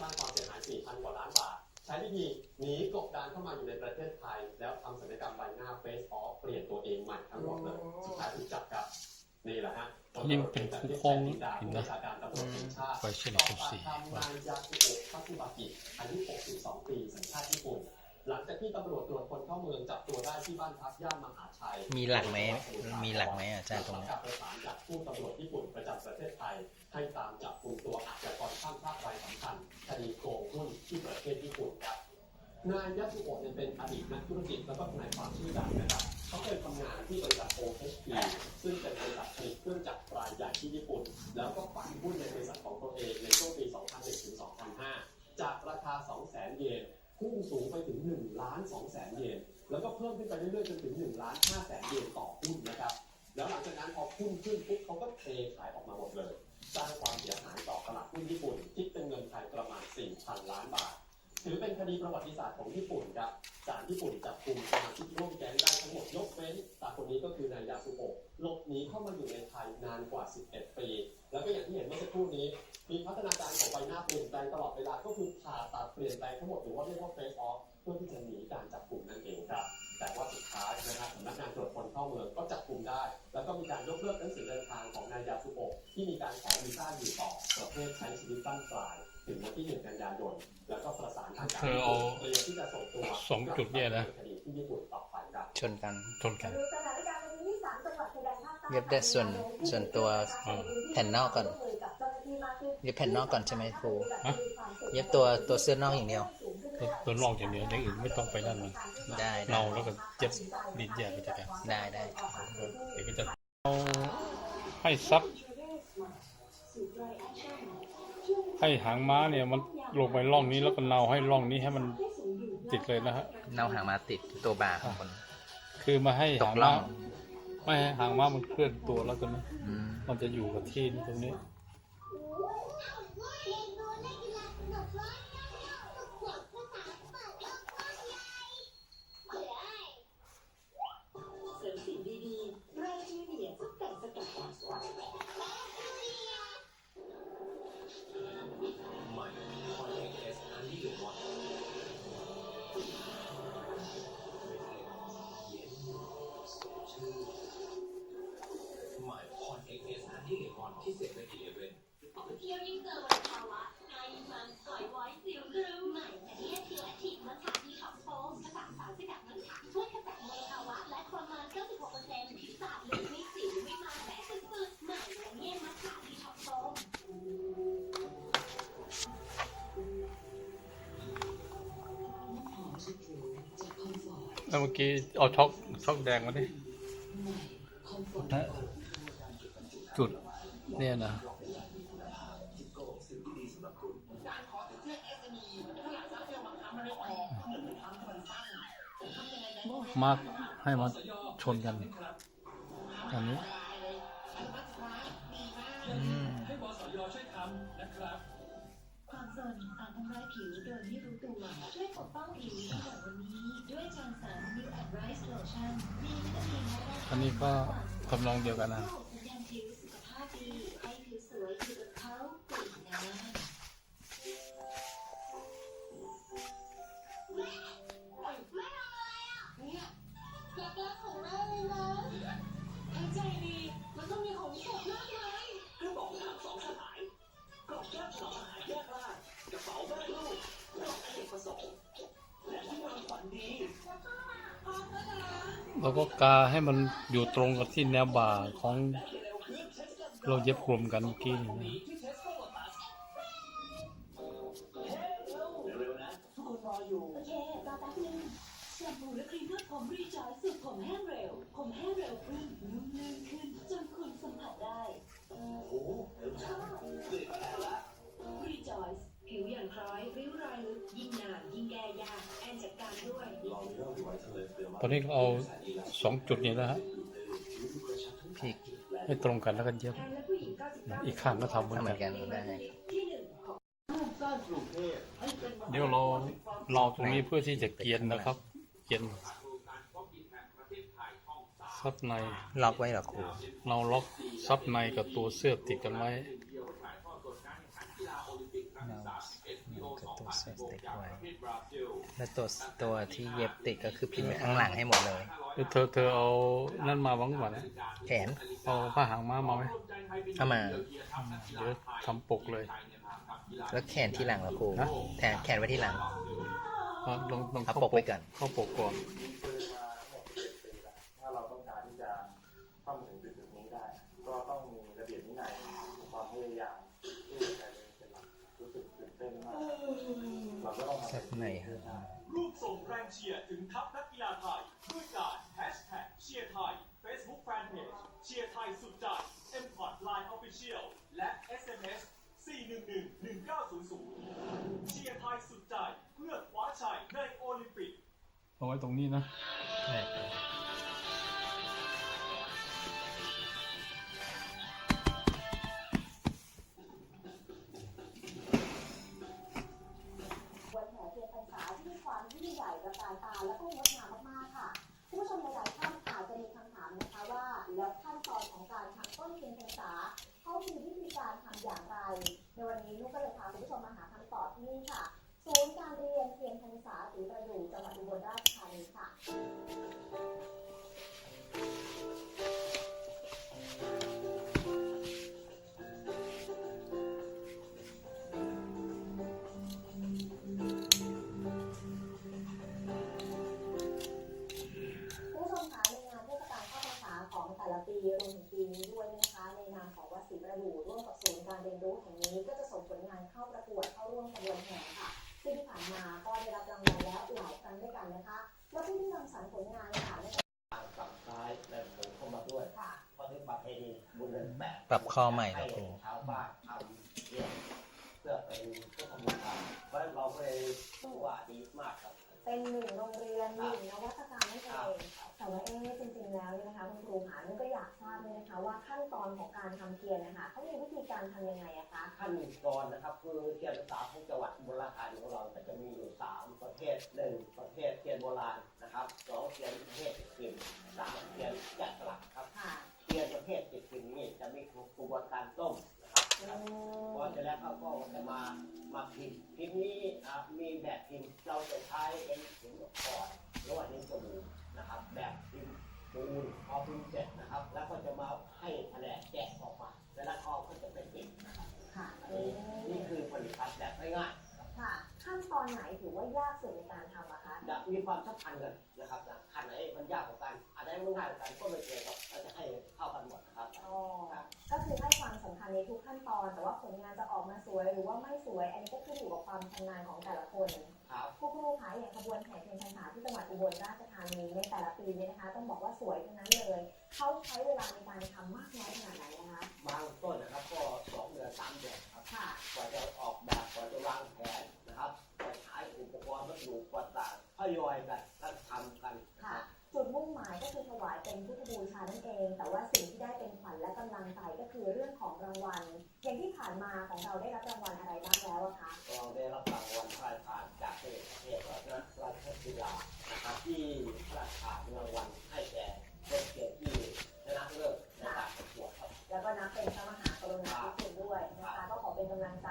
สร้างความเสียหาย 4,000 กว่าล้านบาท ใช้วิธีหนีกบดานเข้ามาอยู่ในประเทศไทย แล้วทำศัลยกรรมใบหน้าเฟซออฟเปลี่ยนตัวเองใหม่ทั้งหมดเลย สุดท้ายถูกจับครับ นี่แหละฮะนี่มันเป็นคู่โค้งเห็เห็นนนะนะการตำรวจแห่งชาติไฟเช่นสอบสิบปากสี่คำนายยาสุโอะคาคุบากิอายุ62 ปีสัญชาติ ที่ตำรวจตรวจคนเข้าเมืองจับตัวได้ที่บ้านพักย่านมหาชัยมีหลักไหมมีหลักไหมอาจารย์ตรงนี้กับประสานจากผู้ตำรวจญี่ปุ่นประจำประเทศไทย ให้ตามจับกลุ่มตัวอาชญากรข้ามชาติรายสำคัญคดีโกงหุ้นที่ประเทศญี่ปุ่นครับนายยาสุโอะเนี่ยเป็นอดีตนักธุรกิจแล้วก็ทนายความชื่อดังนะครับเขาเคยทำงานที่บริษัท OHP ซึ่งเป็นบริษัทผลิตเครื่องจักรรายใหญ่ที่ญี่ปุ่น แล้วก็ฝันหุ้นในบริษัทของตัวเองในช่วงปี 2001ถึง 2005 จากราคา 200,000 เยน พุ่งสูงไปถึง1ล้าน2แสนเยน แล้วก็เพิ่มขึ้นไปเรื่อยๆจนถึง1ล้าน5แสนเยนต่อหุ้นนะครับ แล้วหลังจากนั้นพอหุ้นขึ้นปุ๊บเขาก็เทขายออกมาหมดเลย สร้างความเสียหายต่อตลาดหุ้นญี่ปุ่น คิดเป็นเงินไทยประมาณ 4,000 ล้านบาท ถือเป็นคดีประวัติศาสตร์ของญี่ปุ่นครับศาลญี่ปุ่นจับกลุ่มสมาชิกร่วมแก๊งได้ทั้งหมดยกเว้นตาคนนี้ก็คือนายยาสุโอะหลบหนีเข้ามาอยู่ในไทยนานกว่า 11 ปี แล้วก็อย่างที่เห็นเมื่อสักครู่นี้ มีพัฒนาการของใบหน้าเปลี่ยนแปลงตลอดเวลาก็คือ เปลี่ยนแปลงทั้งหมดหรือว่าเรียกว่า face off เพื่อที่จะหนีการจับกลุ่มนั่นเองครับ แต่ว่าสุดท้ายนะครับสำนักงานตรวจคนเข้าเมืองก็จับกลุ่มได้ แล้วก็มีการยกเลิกหนังสือเดินทางของนายยาสุโอะที่มีการขอวีซ่าอยู่ต่อประเทศใช้ชีวิตบ้านปลายถึงวันที่1กันยายนแล้วก็ประสานทางการเธอเอาเตรียมที่จะส่งตัวสองจุดเนี่ยนะคดีที่ญี่ปุ่นต่อไปครับชนกันชนกันดูสถานการณ์วันนี้ที่ศาลจังหวัดชายแดนภาคใต้เย็บได้ส่วนส่วนตัวอืมแผ่นนอกก่อนกับเจ้าหน้าที่มากขึ้นเย็บแผ่นนอกก่อนใช่ไหมครูฮะ เย็บตัวตัวเสื้อนอกอย่างเดียว ตัวตัวนอกอย่างเดียวอย่างอื่นไม่ต้องไปนั่นมันได้ได้เนาแล้วก็เย็บดินแยกไปจากกันได้ได้เดี๋ยวก็จะเอาให้ซับให้หางม้าเนี่ยมันลงไปร่องนี้แล้วก็เนาให้ร่องนี้ให้มันติดเลยนะฮะ เนาหางมาติดตัวบ่าของคน คือมาให้ตหากงล่ม้าอง ไม่ให้หางม้ามันเคลื่อนตัวแล้วก็นะอืมมันจะอยู่กับที่นี่ตรงนี้ ที่ยวยิ่งเจอวันภาวะไอมันสวยไว้สิวกรึมใหม่แต่ที่ทีและทีมัทฉะดีท็อกซ์โฟมกระสังสารสกัดน้ำขังช่วยขจัดมลภาวะและความมัน96%ผิวสะอาดเลยไม่สิวไม่มันแม้สุดๆใหม่แต่เนี่ยมัทฉะดีท็อกซ์โฟมแล้วเมื่อกี้เอาช็อกช็อกแดงมาดิจุดเนี่ยนะ มาร์คให้มันชนกันอันนี้อืมความสนอาจทำร้ายผิวโดยไม่รู้ตัว ช่วยปกป้องผิวตั้งแต่วันนี้ด้วยจอร์สันนิวแอดไรส์โลชั่นมีวิตามินและอันนี้ก็ทำนองเดียวกันนะ แล้วก็กาให้มันอยู่ตรงกับที่แนวบ่าของเราเย็บรวมกันเมื่อกี้นะผมรีจอยสูตรผมแห้งเร็ว ผมแห้งเร็วขึ้นนุ่มลื่นขึ้น จนคุณสัมผัสได้โอ้โหชอบรีจอยผิวอย่างคล้อยริ้วรอยลึกยิ่งนานยิ่งแก้ยากแอนจัดการด้วยตอนนี้เอา สองจุดนี้นะฮะพลิกให้ตรงกันแล้วก็เย็บแอนและผู้หญิง99อีกข้างก็ทำเหมือนทำเหมืกัอนนกันได้ที่หนึ่งของเดี๋ยวเราเราตรงนี้เพื่อที่จะเกียนนะครับ เกียนซับในล็อกไว้เหรอครูเราล็อกซับในกับตัวเสื้อติดกันไว้เนาก็ตัวเสื้อสติ๊กไว้แล้วตัวตัวที่เย็บติดก็คือพิมพ์ไว้ข้างหลังให้หมดเลย เธอเธอเอานั่นมาบ้างก่อนนะแขนเอาผ้าหางม้ามาไหมเข้ามาเดี๋ยวทำปกเลย แล้วแขนที่หลังเหรอครูฮะแขนแขนไว้ที่หลังเอาลงลงเอาเข้าปกไว้ก่อนเข้าปกก่อนถ้าเราต้องการที่จะเข้ามาถึงจุดจุดนี้ได้ ก็ต้องมีระเบียบวินัยมีความพยายามที่จะเป็นหลักรู้สึกตื่นเต้นมากเราก็ต้องทำสักไหนฮะรูปส่งแรงเชียร์ถึงทัพนักกีฬาไทยด้วยการแฮชแท็กเชียร์ไทย Facebook Fanpage เชียร์ไทยสุดใจ m p o t Line Official และ SMS 411 1900 เชียร์ไทยสุดใจ เพื่อคว้าชัยในโอลิมปิก เอาไว้ต ประเพณีบุญเดือนแปดปรับข้อใหม่เหรอครูชาวบ้านทำเนี่ยเพื่อเป็นพุทธบูชาเพราะฉะนั้นเราก็เลยว่าดีมากครับ เป็นหนึ่งโรงเรียนหนึ่งนวัตกรรมนั่นเองแต่ว่าเอ๊ะจริงๆแล้วเนี่ยนะคะคุณครูหานุ่นก็อยากทราบเลยนะคะ ว่าขั้นตอนของการทำเทียนนะคะเขามีวิธีการทำยังไงอะคะขั้นตอนนะครับคือเทียนภาษาของจังหวัดอุบุรีของเราก็จะมีอยู่สามประเภทหนึ่งประเภทเทียนโบราณนะครับสองเทียนประเภทติดพิมพ์สามเทียนแกะสลักครับค่ะ เทียนประเภทติดพิมพ์นี่จะไมีกระบวนการต้มนะครับพอมเสร็จแล้วเขาก็จะมามาพิมพ์พิมพ์นี้มีแบบพิมพ์เราจะใช้เป็นหินอ่อนหรือว่าหินสบู่นะครับแบบพิมพ์ปูนพอพิมพ์เสร็จนะครับ แล้วก็จะมาให้แผนกแกะออกมาเวลาเขาก็จะเป็นติดนะครับค่ะนี่คือผลิตภัณฑ์แบบง่ายค่ะขั้นตอนไหนถือว่ายากสุดในการทำอะ จะมีความสัมพันธ์กันนะครับนะขั้นไหนมันยากกว่ากันอันไหนมันง่ายกว่ากันก็ไม่เกี่ยวกับเราจะให้เข้ากันหมดนะครับอ๋อก็คือให้ความสำคัญในทุกขั้นตอน แต่ว่าผลงานจะออกมาสวยหรือว่าไม่สวย อันนี้ก็ขึ้นอยู่กับความชำนาญของแต่ละคนครับครูครูคะอย่างขบวนแห่เทียนพรรษาที่จังหวัดอุบลราชธานีในแต่ละปีเนี่ยนะคะ ต้องบอกว่าสวยทั้งนั้นเลยเขาใช้เวลาในการทำมากน้อยขนาดไหนนะคะบางต้นนะครับก็สองเดือนสามเดือนครับค่ะกว่าจะ เป็นพุทธบูชานั่นเอง แต่ว่าสิ่งที่ได้เป็นขวัญและกำลังใจก็คือเรื่องของรางวัล อย่างที่ผ่านมาของเราได้รับรางวัลอะไรบ้างแล้วอะคะเราได้รับรางวัลพระราชทานจากเทศเทศรัตนราชกิลานะครับที่พระราชทานรางวัลให้แก่เด็กเกียรติที่ชนะเลิศในการประกวดครับแล้วก็นับเป็นพระมหากรุณาธิคุณด้วยนะคะก็ขอเป็นกำลังใจ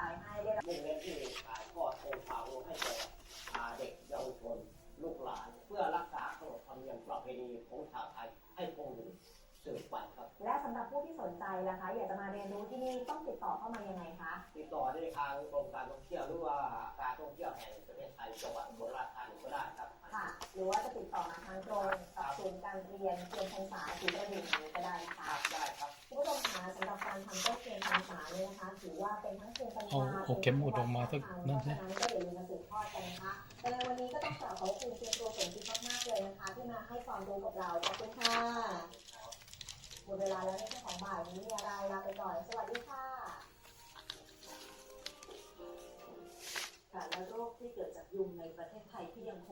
ต้องติดต่อเข้ามายังไงคะ ติดต่อได้ทางกรมการท่องเที่ยวหรือว่าการท่องเที่ยวแห่งประเทศไทยจังหวัดอุบลราชธานีก็ได้ครับ ค่ะ หรือว่าจะติดต่อมาทางตรงกับศูนย์การเรียนเทียนพรรษาศรีประดิษฐ์นี้ก็ได้นะคคะรับได้ครับคุณผู้ชมคะสำหรับการทำต้นเทียนพรรษาเนี่ยนะคะถือว่าเป็นทั้งเทียนพรรษาเอาเอาเข็มอุดออกมาสักนั่นสิ เพราะฉะนั้นก็อย่าลืมมาสืบทอดกันนะคะแต่ในวันนี้ก็ต้องกล่าวขอบคุณเทียนครูสมคิดมากๆเลยนะคะ ที่มาให้ความรู้กับเราขอบคุณค่ะหมดเวลาแล้วในช่วงของบ่ายนี้มีอะไรลาไปก่อน สวัสดีค่ะค่ะ และโรคที่เกิดจากยุงในประเทศไทยที่ยังคง